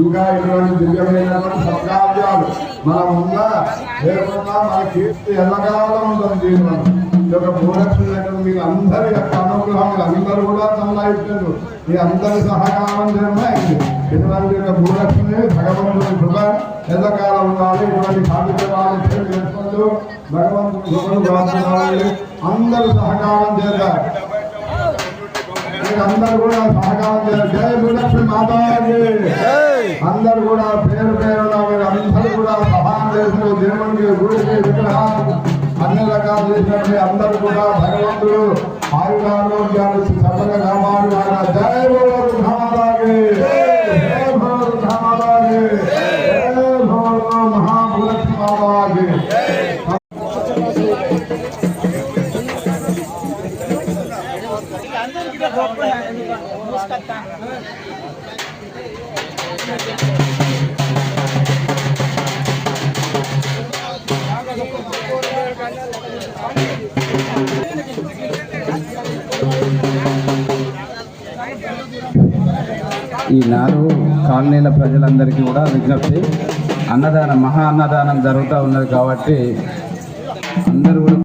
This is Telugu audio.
ఇంకా ఇటువంటి దివ్యమైనటువంటి సత్కార్యాలు మనం ఉందా లేకుండా మన కీర్తి ఎల్లకాలం ఉంటుంది జీవనం. ఈ యొక్క భూలక్ష్మి దగ్గర మీకు అందరి యొక్క అనుగ్రహం అందరూ కూడా సంలాయిస్తారు మీ అందరి సహకారం చేయమైంది ఇటువంటి యొక్క భూలక్ష్మి భగవంతుని కృప ఎల్లకాలం ఉండాలి. ఇటువంటి కార్యక్రమాలు చేసుకుంటూ భగవంతుని కృపను ప్రార్థించాలి అందరూ సహకారం చేశారు అందరూ కూడా సహకారం చేయాలి జయ భూలక్ష్మి మాతాజీ. అందరూ కూడా పేరు రకాలు చేసినట్టు అందరూ కూడా భగవంతుడు ఆయురారోగ్యాలు సకల కాపాడు జయ భూలక్ష్మి మాతాజీ జయ భూలక్ష్మి మాతాజీ జయ భూల మహాభూలక్ష్మి మాతాజీ ఈ నాలుగు కాలనీల ప్రజలందరికీ కూడా విజ్ఞప్తి. అన్నదానం మహా అన్నదానం జరుగుతూ ఉన్నది కాబట్టి అందరూ కూడా